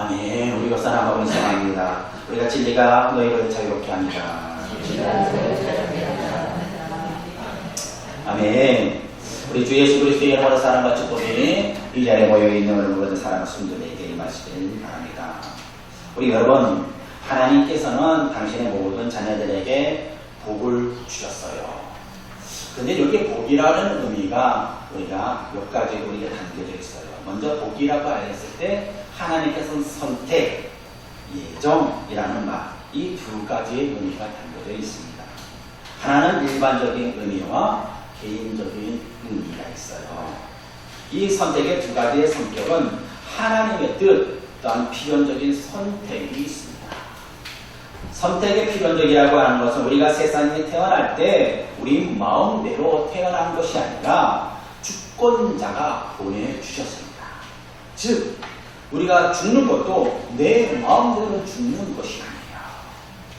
아멘. 우리가 사랑하고 있는 상황입니다. 우리가 진리가 너희를 자유롭게 합니다. 아멘. 우리 주 예수 그리스도의 이름으로 사랑과 축복이 이 자리에 모여 있는 우리 모든 사랑하는 순들에게 임하시길 바랍니다. 우리 여러분, 하나님께서는 당신의 모든 자녀들에게 복을 주셨어요. 근데 여기 복이라는 의미가 우리가 몇 가지 우리가 있어요. 먼저 복이라고 알렸을 때 하나님께서는 선택, 예정이라는 말, 이 두 가지의 의미가 담겨져 있습니다. 하나는 일반적인 의미와 개인적인 의미가 있어요. 이 선택의 두 가지의 성격은 하나님의 뜻 또한 필연적인 선택이 있습니다. 선택의 필연적이라고 하는 것은 우리가 세상에 태어날 때 우리 마음대로 태어난 것이 아니라 주권자가 보내주셨습니다. 즉, 우리가 죽는 것도 내 마음대로 죽는 것이 아니에요.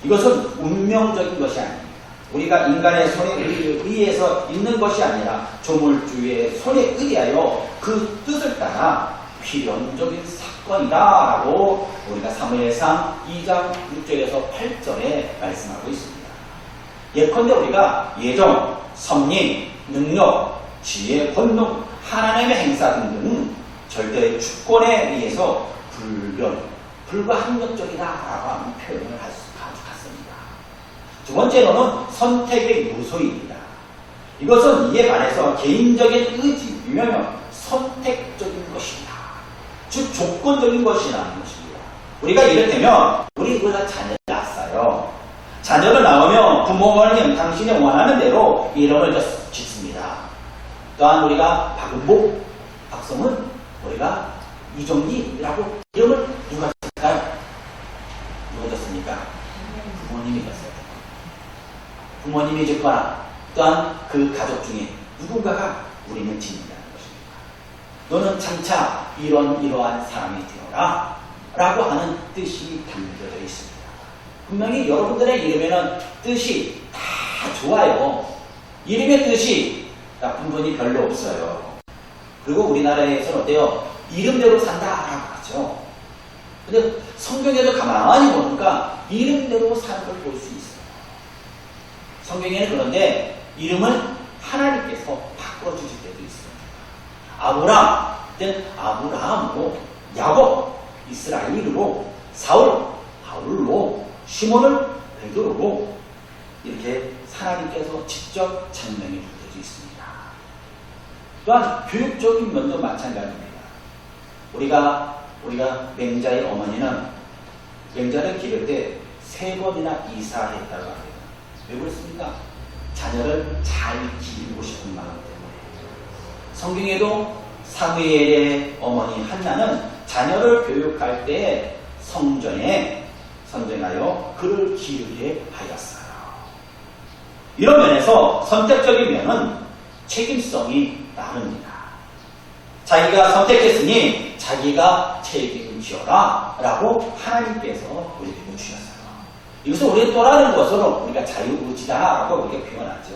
이것은 운명적인 것이 아닙니다. 우리가 인간의 손에 의- 의해서 있는 것이 아니라 조물주의 손에 의하여 그 뜻을 따라 필연적인 사건이다라고 우리가 사무엘상 2장 6절에서 8절에 말씀하고 있습니다. 예컨대 우리가 예정, 섭리, 능력, 지혜, 본능, 하나님의 행사 등등 절대 주권에 의해서 불변, 불가항력적이다라고 하는 표현을 할 수, 가졌습니다. 두 번째로는 선택의 요소입니다. 이것은 이에 반해서 개인적인 의지이며 선택적인 것이다. 즉 조건적인 것이라는 것입니다. 우리가 이를테면 우리 우리가 자녀를 낳았어요. 자녀를 낳으면 부모님 당신이 원하는 대로 이름을 졌- 짓습니다. 또한 우리가 박은복, 박성은 우리가 이정희라고 이름을 누가 짓을까요? 누가 졌습니까? 부모님이 졌어요. 부모님이 짓거나 또한 그 가족 중에 누군가가 우리는 짓는다는 것입니다. 너는 장차 이런 이러한 사람이 되어라 라고 하는 뜻이 담겨져 있습니다. 분명히 여러분들의 이름에는 뜻이 다 좋아요. 이름의 뜻이 나쁜 분이 별로 없어요. 그리고 우리나라에서는 어때요? 이름대로 산다라고 하죠. 근데 성경에도 가만히 보니까 이름대로 사는 걸 볼 수 있어요. 성경에는 그런데 이름을 하나님께서 바꿔 주실 때도 있어요. 아브람, 땐 아브라함으로, 야곱, 이스라엘으로, 사울, 바울로, 시몬을 베드로로 이렇게 하나님께서 직접 천명이 붙어져 있습니다. 또한 교육적인 면도 마찬가지입니다. 우리가 우리가 맹자의 어머니는 맹자를 기를 때 세 번이나 이사했다고 합니다. 왜 그렇습니까? 자녀를 잘 기르고 싶은 마음 때문에. 성경에도 사무엘의 어머니 한나는 자녀를 교육할 때 성전에 선정하여 그를 기르게 하였어요. 이런 면에서 선택적인 면은 책임성이 나릅니다. 자기가 선택했으니 자기가 책임을 지어라 라고 하나님께서 우리에게 주셨어요. 이것을 우리가 또라는 것으로 우리가 자유의지다라고 우리가 표현하죠.